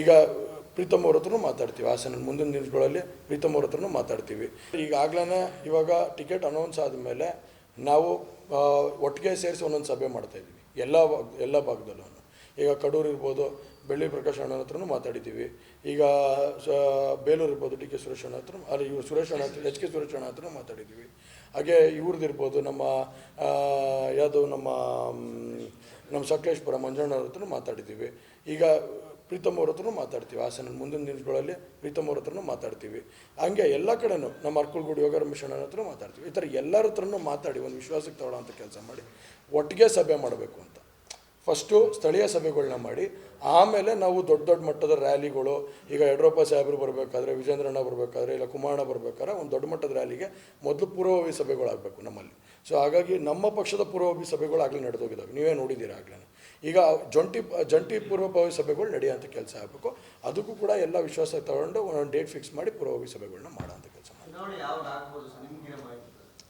ಈಗ ಪ್ರೀತಮ್ ಅವ್ರ ಹತ್ರನೂ ಮಾತಾಡ್ತೀವಿ. ಹಾಸನ, ಮುಂದಿನ ದಿನಗಳಲ್ಲಿ ಪ್ರೀತಮ್ ಅವ್ರ ಹತ್ರನೂ ಮಾತಾಡ್ತೀವಿ. ಈಗಾಗಲೇ ಇವಾಗ ಟಿಕೆಟ್ ಅನೌನ್ಸ್ ಆದಮೇಲೆ ನಾವು ಒಟ್ಟಿಗೆ ಸೇರಿಸಿ ಒಂದೊಂದು ಸಭೆ ಮಾಡ್ತಾ ಇದ್ದೀವಿ. ಎಲ್ಲ ಎಲ್ಲ ಭಾಗದಲ್ಲೂ ಈಗ ಕಡೂರು ಇರ್ಬೋದು, ಬೆಳ್ಳಿ ಪ್ರಕಾಶ್ ಅಣ್ಣನ ಹತ್ರನೂ ಮಾತಾಡಿದ್ದೀವಿ. ಈಗ ಬೇಲೂರು ಇರ್ಬೋದು ಡಿ ಕೆ ಸುರೇಶ್ ಅಣ್ಣ ಹತ್ರ, ಅಲ್ಲಿ, ಇವರು ಸುರೇಶ್ ಅಣ್ಣ ಹತ್ರ, ಎಚ್ ಕೆ ಸುರೇಶ್ ಅಣ್ಣ ಹತ್ರನೂ ಮಾತಾಡಿದ್ದೀವಿ. ಹಾಗೆ ಇವ್ರದ್ದು ಇರ್ಬೋದು ನಮ್ಮ ಯಾವುದು ನಮ್ಮ ನಮ್ಮ ಸಕಲೇಶ್ಪುರ ಮಂಜಣ್ಣವ್ರ ಹತ್ರನೂ ಮಾತಾಡಿದ್ದೀವಿ. ಈಗ ಪ್ರೀತಮ್ ಅವ್ರ ಹತ್ರನೂ ಮಾತಾಡ್ತೀವಿ. ಹಾಸನ ಮುಂದಿನ ದಿನಗಳಲ್ಲಿ ಪ್ರೀತಮ್ ಅವ್ರ ಹತ್ರನೂ ಮಾತಾಡ್ತೀವಿ. ಹಂಗೆ ಎಲ್ಲ ಕಡೆನೂ ನಮ್ಮ ಅರ್ಕಲ್ಗೂಡು ಯೋಗ ರಮೇಶ್ ಅಣ್ಣನ ಹತ್ರ ಮಾತಾಡ್ತೀವಿ. ಈ ಥರ ಎಲ್ಲರ ಹತ್ರನೂ ಮಾತಾಡಿ, ಒಂದು ವಿಶ್ವಾಸಕ್ಕೆ ತಗೊಳ್ಳೋ ಅಂತ ಕೆಲಸ ಮಾಡಿ. ಒಟ್ಟಿಗೆ ಸಭೆ ಮಾಡಬೇಕು ಅಂತ. ಫಸ್ಟು ಸ್ಥಳೀಯ ಸಭೆಗಳನ್ನ ಮಾಡಿ, ಆಮೇಲೆ ನಾವು ದೊಡ್ಡ ದೊಡ್ಡ ಮಟ್ಟದ ರ್ಯಾಲಿಗಳು, ಈಗ ಯಡಿಯೂರಪ್ಪ ಸಾಹೇಬರು ಬರಬೇಕಾದ್ರೆ, ವಿಜೇಂದ್ರಣ್ಣ ಬರಬೇಕಾದ್ರೆ, ಇಲ್ಲ ಕುಮಾರಣ್ಣ ಬರಬೇಕಾದ್ರೆ, ಒಂದು ದೊಡ್ಡ ಮಟ್ಟದ ರ್ಯಾಲಿಗೆ ಮೊದಲು ಪೂರ್ವಭಾವಿ ಸಭೆಗಳಾಗಬೇಕು ನಮ್ಮಲ್ಲಿ. ಸೊ ಹಾಗಾಗಿ ನಮ್ಮ ಪಕ್ಷದ ಪೂರ್ವಭಾವಿ ಸಭೆಗಳು ಆಗಲೇ ನಡೆದೋಗಿದ್ದಾವೆ. ನೀವೇ ನೋಡಿದ್ದೀರಾ ಆಗಲೇ. ಈಗ ಜಂಟಿ ಜಂಟಿ ಪೂರ್ವಭಾವಿ ಸಭೆಗಳು ನಡೆಯೋಂಥ ಕೆಲಸ ಆಗಬೇಕು. ಅದಕ್ಕೂ ಕೂಡ ಎಲ್ಲ ವಿಶ್ವಾಸ ತಗೊಂಡು ಒಂದೊಂದು ಡೇಟ್ ಫಿಕ್ಸ್ ಮಾಡಿ ಪೂರ್ವಭಾವಿ ಸಭೆಗಳನ್ನ ಮಾಡೋಂಥ ಕೆಲಸ ಮಾಡಿ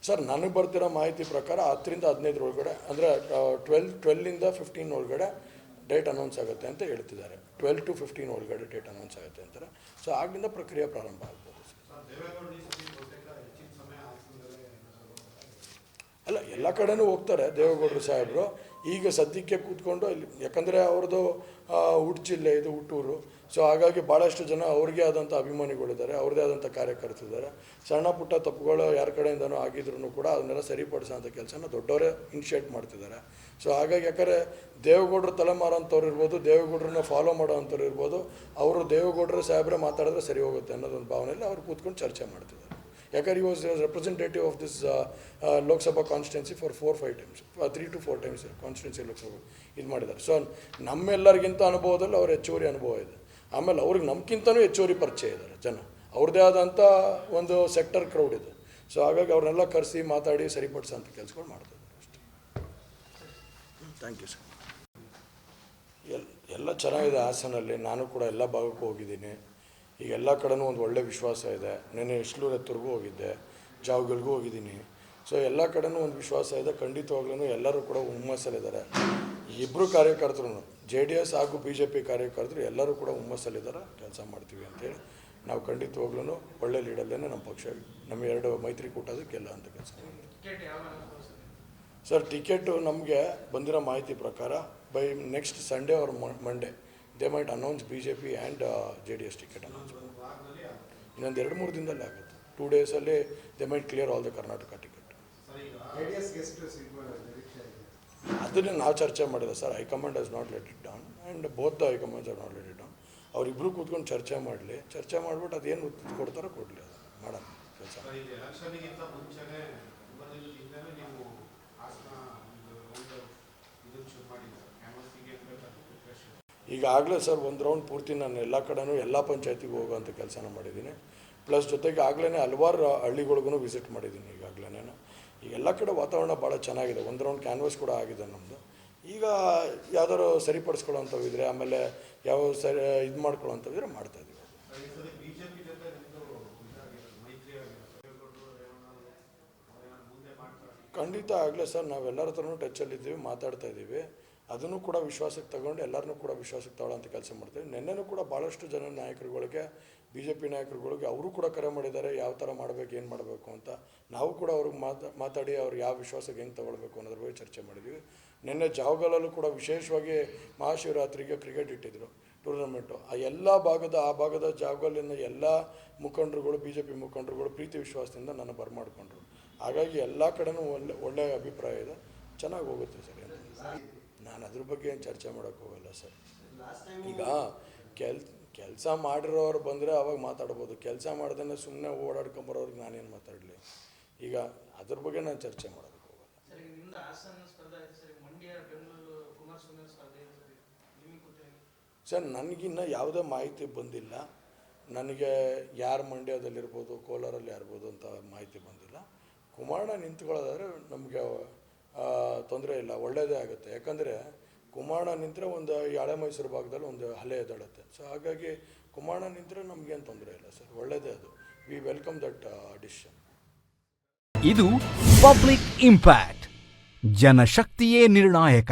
ಸರ್, ನನಗೆ ಬರ್ತಿರೋ ಮಾಹಿತಿ ಪ್ರಕಾರ ಹತ್ತರಿಂದ ಹದಿನೈದರ ಒಳಗಡೆ ಅಂದರೆ ಟ್ವೆಲ್ ಟ್ವೆಲ್ಲಿಂದ ಫಿಫ್ಟೀನ್ ಒಳಗಡೆ ಡೇಟ್ ಅನೌನ್ಸ್ ಆಗುತ್ತೆ ಅಂತ ಹೇಳ್ತಿದ್ದಾರೆ. ಟ್ವೆಲ್ ಟು ಫಿಫ್ಟೀನ್ ಒಳಗಡೆ ಡೇಟ್ ಅನೌನ್ಸ್ ಆಗುತ್ತೆ ಅಂತಾರೆ. ಸೊ ಆಗಿಂದ ಪ್ರಕ್ರಿಯೆ ಪ್ರಾರಂಭ ಆಗ್ಬೋದು ಸರ್ ಅಲ್ಲ ಎಲ್ಲ ಕಡೆನೂ ಹೋಗ್ತಾರೆ ದೇವೇಗೌಡರು ಸಾಹೇಬರು. ಈಗ ಸದ್ಯಕ್ಕೆ ಕೂತ್ಕೊಂಡು ಇಲ್ಲಿ, ಯಾಕಂದರೆ ಅವ್ರದ್ದು ಜಿಲ್ಲೆ ಇದು ಹುಟ್ಟೂರು. ಸೊ ಹಾಗಾಗಿ ಭಾಳಷ್ಟು ಜನ ಅವ್ರಿಗೆ ಆದಂಥ ಅಭಿಮಾನಿಗಳಿದ್ದಾರೆ, ಅವ್ರದ್ದೇ ಆದಂಥ ಕಾರ್ಯಕರ್ತಿದ್ದಾರೆ ಸಣ್ಣ ಪುಟ್ಟ ತಪ್ಪುಗಳು ಯಾರ ಕಡೆಯಿಂದನೂ ಆಗಿದ್ರು ಕೂಡ ಅದನ್ನೆಲ್ಲ ಸರಿಪಡಿಸೋಂಥ ಕೆಲಸನ ದೊಡ್ಡವರೇ ಇನಿಷಿಯೇಟ್ ಮಾಡ್ತಿದ್ದಾರೆ. ಸೊ ಹಾಗಾಗಿ ಯಾಕಂದರೆ ದೇವೇಗೌಡರು ತಲೆಮಾರು ಅಂಥವ್ರು ಇರ್ಬೋದು, ದೇವೇಗೌಡರನ್ನ ಫಾಲೋ ಮಾಡೋ ಅಂಥವ್ರು ಇರ್ಬೋದು, ಅವರು ದೇವೇಗೌಡರ ಸಾಹೇಬ್ರೆ ಮಾತಾಡಿದ್ರೆ ಸರಿ ಹೋಗುತ್ತೆ ಅನ್ನೋದೊಂದು ಭಾವನೆಯಲ್ಲಿ ಅವ್ರು ಕೂತ್ಕೊಂಡು ಚರ್ಚೆ ಮಾಡ್ತಿದ್ದಾರೆ. ಯಾಕಂದ್ರೆ ಈ was representative of this Lok Sabha constituency for four five times three to four times constituency Lok Sabha ಇದು ಮಾಡಿದ್ದಾರೆ. ಸೊ ನಮ್ಮೆಲ್ಲರಿಗಿಂತ ಅನುಭವದಲ್ಲಿ ಅವ್ರ ಹೆಚ್ಚುವರಿ ಅನುಭವ ಇದೆ. ಆಮೇಲೆ ಅವ್ರಿಗೆ ನಮ್ಗಿಂತನೂ ಹೆಚ್ಚುವರಿ ಪರಿಚಯ ಇದ್ದಾರೆ ಜನ. ಅವ್ರದ್ದೇ ಆದಂಥ ಒಂದು ಸೆಕ್ಟರ್ ಕ್ರೌಡ್ ಇದೆ. ಸೊ ಹಾಗಾಗಿ ಅವ್ರನ್ನೆಲ್ಲ ಕರೆಸಿ ಮಾತಾಡಿ ಸರಿಪಡಿಸೋಂಥ ಕೆಲಸಗಳು ಮಾಡ್ತಿದ್ದಾರೆ ಅಷ್ಟೇ. ಥ್ಯಾಂಕ್ ಯು ಸರ್ ಎಲ್ಲ ಎಲ್ಲ ಚೆನ್ನಾಗಿದೆ ಹಾಸನಲ್ಲಿ. ನಾನು ಕೂಡ ಎಲ್ಲ ಭಾಗಕ್ಕೂ ಹೋಗಿದ್ದೀನಿ. ಈಗ ಎಲ್ಲ ಕಡೆನೂ ಒಂದು ಒಳ್ಳೆ ವಿಶ್ವಾಸ ಇದೆ. ನೆನ್ನೆ ಇಷ್ಟೂರು ಎತ್ತರಿಗೂ ಹೋಗಿದ್ದೆ ಜಾವ್ಗಳಿಗೂ ಹೋಗಿದ್ದೀನಿ. ಸೊ ಎಲ್ಲ ಕಡೆನೂ ಒಂದು ವಿಶ್ವಾಸ ಇದೆ. ಖಂಡಿತವಾಗ್ಲೂ ಎಲ್ಲರೂ ಕೂಡ ಹುಮ್ಮಸ್ಸಲ್ಲಿದ್ದಾರೆ. ಇಬ್ಬರು ಕಾರ್ಯಕರ್ತರು ಜೆ ಡಿ ಎಸ್ ಹಾಗೂ ಬಿ ಜೆ ಪಿ ಕಾರ್ಯಕರ್ತರು ಎಲ್ಲರೂ ಕೂಡ ಹುಮ್ಮಸ್ಸಲ್ಲಿದ್ದಾರೆ. ಕೆಲಸ ಮಾಡ್ತೀವಿ ಅಂತೇಳಿ ನಾವು ಖಂಡಿತವಾಗ್ಲೂ ಒಳ್ಳೆ ಲೀಡಲ್ಲೇ ನಮ್ಮ ಪಕ್ಷ, ನಮ್ಮ ಎರಡು ಮೈತ್ರಿಕೂಟದ ಅದಕ್ಕೆಲ್ಲ ಅಂತ ಕೆಲಸ ಸರ್ ಟಿಕೆಟು ನಮಗೆ ಬಂದಿರೋ ಮಾಹಿತಿ ಪ್ರಕಾರ, ಬೈ ನೆಕ್ಸ್ಟ್ ಸಂಡೇ ಅವ್ರ Monday they might announce B J P and J D S ticket announce ಇನ್ನೊಂದು ಎರಡು ಮೂರು ದಿನದಲ್ಲಿ ಆಗುತ್ತೆ. ಟೂ ಡೇಸಲ್ಲಿ they might clear all the Karnataka ticket ಅದನ್ನೇ ನಾವು ಚರ್ಚೆ ಮಾಡಿಲ್ಲ sir. High command has not let it down and both the high commands are not let it down ಅವರಿಬ್ಬರು ಕೂತ್ಕೊಂಡು ಚರ್ಚೆ ಮಾಡಲಿ. ಚರ್ಚೆ ಮಾಡಿಬಿಟ್ಟು ಅದೇನು ಕೊಡ್ತಾರೋ ಕೊಡಲಿ ಅದು. ಮಾಡೋಣ ಕೆಲಸ. ಈಗಾಗಲೇ ಸರ್ ಒಂದು ರೌಂಡ್ ಪೂರ್ತಿ ನಾನು ಎಲ್ಲ ಕಡೆನೂ ಎಲ್ಲ ಪಂಚಾಯತಿಗೂ ಹೋಗೋಂಥ ಕೆಲಸನ ಮಾಡಿದ್ದೀನಿ. ಪ್ಲಸ್ ಜೊತೆಗೆ ಆಗಲೇ ಹಲವಾರು ಹಳ್ಳಿಗಳಿಗೂ ವಿಸಿಟ್ ಮಾಡಿದ್ದೀನಿ ಈಗಾಗಲೇ ಈಗ ಎಲ್ಲ ಕಡೆ ವಾತಾವರಣ ಭಾಳ ಚೆನ್ನಾಗಿದೆ. ಒಂದು ರೌಂಡ್ ಕ್ಯಾನ್ವಸ್ ಕೂಡ ಆಗಿದೆ ನಮ್ಮದು ಈಗ ಯಾವ್ದಾದ್ರು ಸರಿಪಡಿಸ್ಕೊಳ್ಳೋವಂಥವು ಇದ್ದರೆ ಆಮೇಲೆ ಯಾವ ಸರಿ ಇದು ಮಾಡ್ಕೊಳ್ಳೋಂಥವಿದ್ರೆ ಮಾಡ್ತಾ ಇದ್ದೀವಿ ಖಂಡಿತ ಆಗಲೇ ಸರ್ ನಾವೆಲ್ಲರ ಹತ್ರನೂ ಟಚ್ಚಲ್ಲಿದ್ದೀವಿ ಮಾತಾಡ್ತಾ ಇದ್ದೀವಿ ಅದನ್ನು ಕೂಡ ವಿಶ್ವಾಸಕ್ಕೆ ತಗೊಂಡು ಎಲ್ಲರನ್ನೂ ಕೂಡ ವಿಶ್ವಾಸಕ್ಕೆ ಅಂತ ಕೆಲಸ ಮಾಡ್ತೀವಿ. ನಿನ್ನೆನೂ ಕೂಡ ಭಾಳಷ್ಟು ಜನ ನಾಯಕರುಗಳಿಗೆ ಬಿ ಜೆ ಪಿ ನಾಯಕರುಗಳಿಗೆ ಅವರು ಕೂಡ ಕರೆ ಮಾಡಿದ್ದಾರೆ, ಯಾವ ಥರ ಮಾಡಬೇಕು, ಏನು ಮಾಡಬೇಕು ಅಂತ. ನಾವು ಕೂಡ ಅವ್ರಿಗೆ ಮಾತಾ, ಮಾತಾಡಿ ಅವ್ರು ಯಾವ ವಿಶ್ವಾಸಕ್ಕೆ ಹೆಂಗೆ ತಗೊಳ್ಬೇಕು ಅನ್ನೋದ್ರ ಬಗ್ಗೆ ಚರ್ಚೆ ಮಾಡಿದ್ವಿ. ನಿನ್ನೆ ಜಾವಗಲಲ್ಲೂ ಕೂಡ ವಿಶೇಷವಾಗಿ ಮಹಾಶಿವರಾತ್ರಿಗೆ ಕ್ರಿಕೆಟ್ ಇಟ್ಟಿದ್ದರು ಟೂರ್ನಮೆಂಟು ಆ ಎಲ್ಲ ಭಾಗದ, ಆ ಭಾಗದ ಜಾವಗಲ್ಲಿನ ಎಲ್ಲ ಮುಖಂಡರುಗಳು ಬಿ ಜೆ ಪಿ ಮುಖಂಡರುಗಳು ಪ್ರೀತಿ ವಿಶ್ವಾಸದಿಂದ ನನ್ನ ಬರ್ಮಾಡಿಕೊಂಡ್ರು. ಹಾಗಾಗಿ ಎಲ್ಲ ಕಡೆನೂ ಒಳ್ಳೆ ಒಳ್ಳೆಯ ಅಭಿಪ್ರಾಯ ಇದೆ. ಚೆನ್ನಾಗಿ ಹೋಗುತ್ತೆ ಸರಿ. ನಾನು ಅದ್ರ ಬಗ್ಗೆ ಏನು ಚರ್ಚೆ ಮಾಡೋಕೆ ಹೋಗಲ್ಲ ಸರ್. ಈಗ ಕೆಲ್ ಕೆಲಸ ಮಾಡಿರೋರು ಬಂದರೆ ಅವಾಗ ಮಾತಾಡ್ಬೋದು. ಕೆಲಸ ಮಾಡ್ದೇ ಸುಮ್ಮನೆ ಓಡಾಡ್ಕೊಂಬರೋರಿಗೆ ನಾನೇನು ಮಾತಾಡಲಿ? ಈಗ ಅದ್ರ ಬಗ್ಗೆ ನಾನು ಚರ್ಚೆ ಮಾಡೋದಕ್ಕೆ ಹೋಗಲ್ಲ. ಸರ್ ನನಗಿನ್ನ ಯಾವುದೇ ಮಾಹಿತಿ ಬಂದಿಲ್ಲ. ನನಗೆ ಯಾರು ಮಂಡ್ಯದಲ್ಲಿರ್ಬೋದು ಕೋಲಾರಲ್ಲಿ ಇರ್ಬೋದು ಅಂತ ಮಾಹಿತಿ ಬಂದಿಲ್ಲ. ಕುಮಾರಣ್ಣ ನಿಂತ್ಕೊಳ್ಳೋದಾದ್ರೆ ನಮಗೆ ತೊಂದರೆ ಇಲ್ಲ ಒಳ್ಳೆಯದೇ ಆಗುತ್ತೆ. ಯಾಕಂದರೆ ಕುಮಾರಣ್ಣ ನಿಂತರೆ ಒಂದು ಈ ಹಳೆ ಮೈಸೂರು ಭಾಗದಲ್ಲಿ ಒಂದು ಹಲೆ ಎದ್ದೇಳುತ್ತೆ ಸೊ ಹಾಗಾಗಿ ಕುಮಾರಣ್ಣ ನಿಂತರೆ ನಮಗೇನು ತೊಂದರೆ ಇಲ್ಲ ಸರ್ ಒಳ್ಳೆಯದೇ ಅದು. ವಿ ವೆಲ್ಕಮ್ ದಟ್ ಡಿಸಿಷನ್ ಇದು ಪಬ್ಲಿಕ್ ಇಂಪ್ಯಾಕ್ಟ್, ಜನಶಕ್ತಿಯೇ ನಿರ್ಣಾಯಕ.